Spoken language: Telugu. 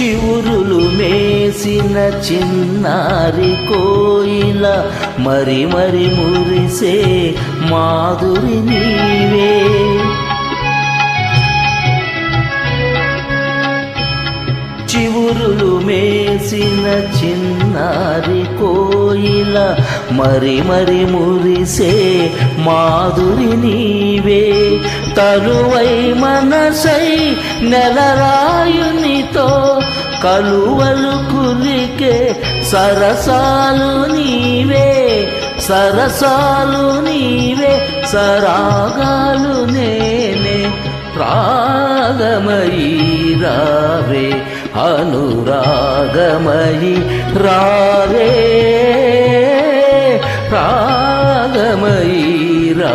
చివురులు మేసిన చిన్నారి కోయిల మరి మరి మురిసే మాధురి నీవే. చివురులు మేసిన చిన్నారి కోయిల మరి మరి మురిసే మాధురి నీవే. తరువై మనసై నెలరాయునితో కలువలు కులికే సరసాలు నీవే సరసాలు నీవే సరాగాలు నేనే రాగమయీ రావే అనురాగమయీ రావే రాగమయీ రా